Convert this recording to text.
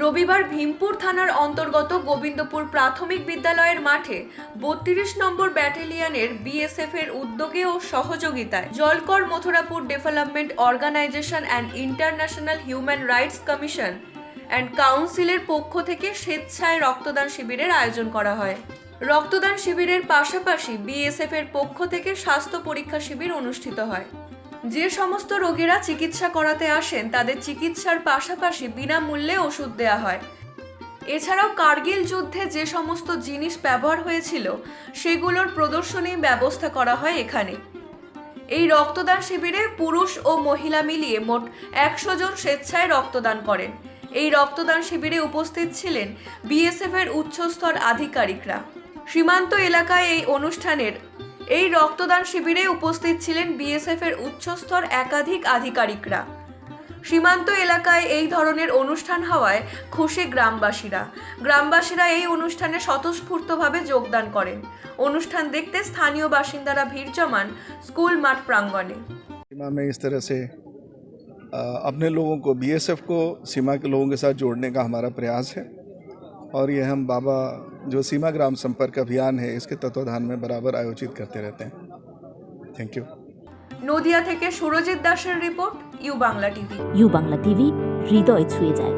রবিবার ভীমপুর থানার অন্তর্গত গোবিন্দপুর প্রাথমিক বিদ্যালয়ের মাঠে বত্রিশ নম্বর ব্যাটালিয়নের বিএসএফ এর উদ্যোগে ও সহযোগিতায় Jalkar Mathurapur development organisation and international human rights commission and কাউন্সিলের পক্ষ থেকে স্বেচ্ছায় রক্তদান শিবিরের আয়োজন করা হয়। রক্তদান শিবিরের পাশাপাশি বিএসএফ এর পক্ষ থেকে স্বাস্থ্য পরীক্ষা শিবির অনুষ্ঠিত হয়। যে সমস্ত রোগীরা চিকিৎসা করাতে আসেন, তাদের চিকিৎসার পাশাপাশি বিনামূল্যে ওষুধ দেওয়া হয়। এছাড়াও কার্গিল যুদ্ধে যে সমস্ত জিনিস ব্যবহার হয়েছিল, সেগুলোর প্রদর্শনী ব্যবস্থা করা হয় এখানে। এই রক্তদান শিবিরে পুরুষ ও মহিলা মিলিয়ে মোট একশো জন স্বেচ্ছায় রক্তদান করেন। এই রক্তদান শিবিরে উপস্থিত ছিলেন বিএসএফ এর উচ্চস্তর আধিকারিকরা। সীমান্ত এলাকায় এই অনুষ্ঠানের এই রক্তদান শিবিরে উপস্থিত ছিলেন বিএসএফ এর উচ্চস্তর একাধিক আধিকারিকরা সীমান্ত এলাকায় এই ধরনের অনুষ্ঠান হওয়ায় খুশি গ্রামবাসীরা গ্রামবাসীরা এই অনুষ্ঠানে স্বতঃস্ফূর্তভাবে যোগদান করেন অনুষ্ঠান দেখতে স্থানীয় বাসিন্দারা ভিড় জমান স্কুল মাঠ প্রাঙ্গণে सीमा में इस तरह से अ, अपने लोगों को बीएसएफ को सीमा के लोगों के साथ जोड़ने का हमारा प्रयास है और ये हम बाबा जो सीमा ग्राम संपर्क अभियान है इसके तत्वाधान में बराबर आयोजित करते रहते हैं थैंक यू নদিয়া থেকে সুরজিৎ দাসের report U Bangla TV U Bangla TV হৃদয় ছুঁয়ে যায়